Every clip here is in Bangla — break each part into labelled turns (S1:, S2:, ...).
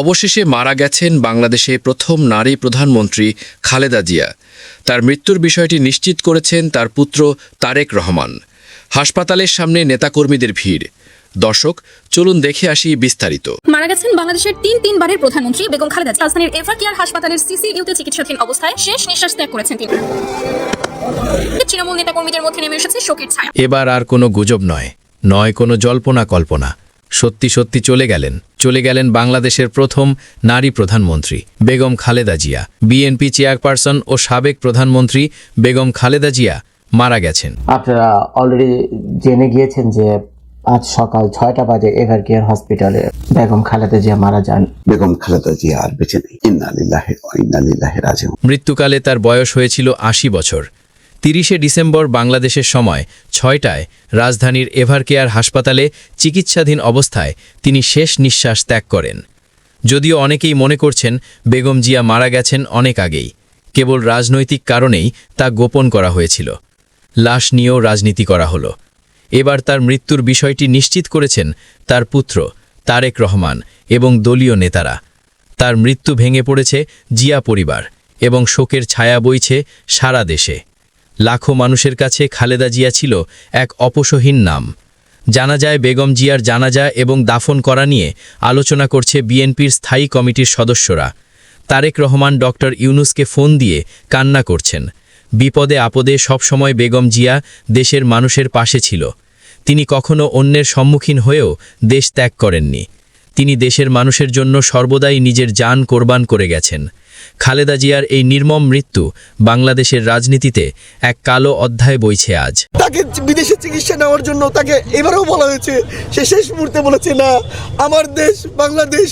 S1: অবশেষে মারা গেছেন বাংলাদেশে প্রথম নারী প্রধানমন্ত্রী খালেদা জিয়া। তার মৃত্যুর বিষয়টি নিশ্চিত করেছেন তার পুত্র তারেক রহমান। হাসপাতালের সামনে নেতাকর্মীদের ভিড়। দর্শক চলুন দেখে আসি বিস্তারিত।
S2: মারা গেছেন বাংলাদেশের তিন তিনবারের প্রধানমন্ত্রী বেগম খালেদা জিয়া। রাজধানীর এভার কেয়ার হাসপাতালের সিসিইউতে চিকিৎসাধীন অবস্থায় শেষ নিঃশ্বাস ত্যাগ করেছেন তিনি। তৃণমূল নেতা কর্মীদের মধ্যে নেমে এসেছে শোকের ছায়া।
S3: এবার আর কোনো গুজব নয় নয় কোনো জল্পনা কল্পনা। সত্যি সত্যি চলে গেলেন। চলে গেলেন বাংলাদেশের প্রথম নারী প্রধানমন্ত্রী বেগম খালেদা জিয়া। বিএনপি চেয়ারপারসন ও সাবেক প্রধানমন্ত্রী বেগম খালেদা জিয়া মারা গেছেন।
S4: আপনারা অলরেডি জেনে গিয়েছেন যে আজ সকাল ছয়টা বাজে এভার কেয়ার হসপিটালে বেগম খালেদা জিয়া মারা যান।
S5: বেগম খালেদা জিয়া আর বেঁচে নেই।
S3: মৃত্যুকালে তার বয়স হয়েছিল আশি বছর। তিরিশে ডিসেম্বর বাংলাদেশের সময় ছয়টায় রাজধানীর এভারকেয়ার হাসপাতালে চিকিৎসাধীন অবস্থায় তিনি শেষ নিঃশ্বাস ত্যাগ করেন। যদিও অনেকেই মনে করছেন বেগম জিয়া মারা গেছেন অনেক আগেই। কেবল রাজনৈতিক কারণেই তা গোপন করা হয়েছিল। লাশ নিয়েও রাজনীতি করা হলো। এবার তার মৃত্যুর বিষয়টি নিশ্চিত করেছেন তার পুত্র তারেক রহমান এবং দলীয় নেতারা। তার মৃত্যু ভেঙে পড়েছে জিয়া পরিবার এবং শোকের ছায়া বইছে সারা দেশে। লাখো মানুষের কাছে খালেদা জিয়া ছিল এক অপসহীন নাম। জানা যায় বেগম জিয়ার জানাজা এবং দাফন করা নিয়ে আলোচনা করছে বিএনপির স্থায়ী কমিটির সদস্যরা। তারেক রহমান ডক্টর ইউনুসকে ফোন দিয়ে কান্না করছেন। বিপদে আপদে সবসময় বেগম জিয়া দেশের মানুষের পাশে ছিল। তিনি কখনো অন্যের সম্মুখীন হয়েও দেশ ত্যাগ করেননি। তিনি দেশের মানুষের জন্য সর্বদাই নিজের যান কোরবান করে গেছেন। খালেদা জিয়ার এই নির্মম মৃত্যু বাংলাদেশের রাজনীতিতে এক কালো অধ্যায় বইছে আজ।
S6: তাকে বিদেশে চিকিৎসা নেওয়ার জন্য তাকে এবারেও বলা হয়েছে সে শেষ মুহূর্তে বলেছে না আমার দেশ বাংলাদেশ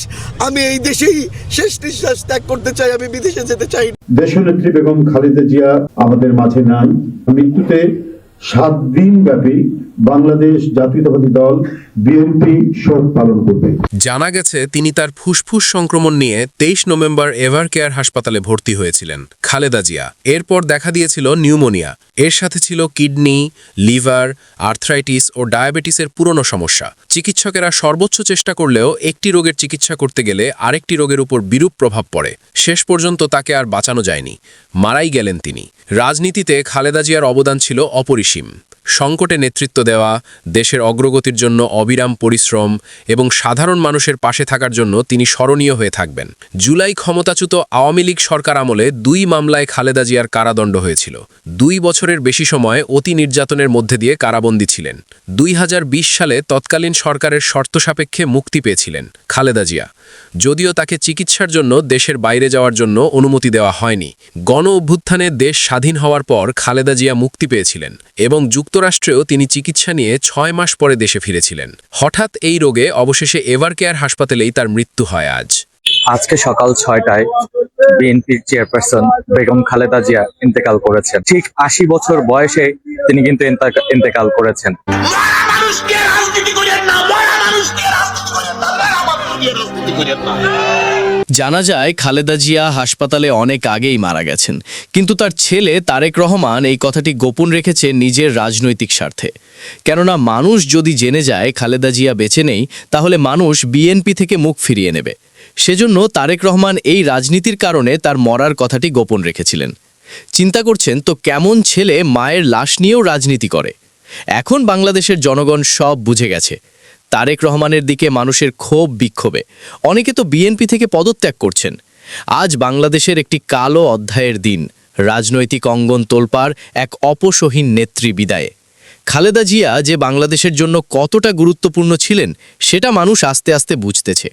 S6: আমি এই দেশেই শেষ নিঃশ্বাস ত্যাগ করতে চাই আমি বিদেশে যেতে চাই না।
S7: দেশনেত্রী বেগম খালেদা জিয়া আমাদের মাঝে নাই। মৃত্যুতে সাত দিন ব্যাপী বাংলাদেশ জাতীয়তাবাদী দল বিএনপি শোক পালন করবে।
S1: জানা গেছে, তিনি তার ফুসফুস সংক্রমণ নিয়ে তেইশ নভেম্বর এভার কেয়ার হাসপাতালে ভর্তি হয়েছিলেন, খালেদা জিয়া। এরপর দেখা দিয়েছিল নিউমোনিয়া। এর সাথে ছিল কিডনি, লিভার, আর্থ্রাইটিস ও ডায়াবেটিসের পুরনো সমস্যা। চিকিৎসকেরা সর্বোচ্চ চেষ্টা করলেও একটি রোগের চিকিৎসা করতে গেলে আরেকটি রোগের উপর বিরূপ প্রভাব পড়ে। শেষ পর্যন্ত তাকে আর বাঁচানো যায়নি। মারাই গেলেন তিনি। রাজনীতিতে খালেদা জিয়ার অবদান ছিল অপরিসীম। ieșim. সংকটে নেতৃত্ব দেওয়া, দেশের অগ্রগতির জন্য অবিরাম পরিশ্রম এবং সাধারণ মানুষের পাশে থাকার জন্য তিনি স্মরণীয় হয়ে থাকবেন। জুলাই ক্ষমতাচ্যুত আওয়ামী লীগ সরকার আমলে দুই মামলায় খালেদা জিয়ার কারাদণ্ড হয়েছিল। দুই বছরের বেশি সময় অতি নির্যাতনের মধ্যে দিয়ে কারাবন্দী ছিলেন। দুই হাজার বিশ সালে তৎকালীন সরকারের শর্ত সাপেক্ষে মুক্তি পেয়েছিলেন খালেদা জিয়া। যদিও তাকে চিকিৎসার জন্য দেশের বাইরে যাওয়ার জন্য অনুমতি দেওয়া হয়নি, গণ অভ্যুত্থানে দেশ স্বাধীন হওয়ার পর খালেদা জিয়া মুক্তি পেয়েছিলেন এবং যুক্তরাষ্ট্রেও তিনি চিকিৎসা নিয়ে ছয় মাস পরে দেশে ফিরেছিলেন। হঠাৎ এই রোগে অবশেষে এভার কেয়ার হাসপাতালেই তার মৃত্যু হয় আজ।
S8: আজকে সকাল ছয়টায় বিএনপির চেয়ারপারসন বেগম খালেদা জিয়া ইন্তেকাল করেছেন। ঠিক আশি বছর বয়সে তিনি কিন্তু ইন্তেকাল করেছেন।
S3: জানা যায়, খালেদা জিয়া হাসপাতালে অনেক আগেই মারা গেছেন। কিন্তু তার ছেলে তারেক রহমান এই কথাটি গোপন রেখেছে নিজের রাজনৈতিক স্বার্থে। কেননা মানুষ যদি জেনে যায় খালেদা জিয়া বেঁচে নেই, তাহলে মানুষ বিএনপি থেকে মুখ ফিরিয়ে নেবে। সেজন্য তারেক রহমান এই রাজনীতির কারণে তার মরার কথাটি গোপন রেখেছিলেন। চিন্তা করছেন, তো কেমন ছেলে মায়ের লাশ নিয়েও রাজনীতি করে? এখন বাংলাদেশের জনগণ সব বুঝে গেছে। তারেক রহমানের দিকে মানুষের ক্ষোভ বিক্ষোভে। অনেকে তো বিএনপি থেকে পদত্যাগ করছেন। আজ বাংলাদেশের একটি কালো অধ্যায়ের দিন। রাজনৈতিক অঙ্গন তোলপার এক অপসহীন নেত্রী বিদায়ে। খালেদা জিয়া যে বাংলাদেশের জন্য কতটা গুরুত্বপূর্ণ ছিলেন, সেটা মানুষ আস্তে আস্তে বুঝতেছে।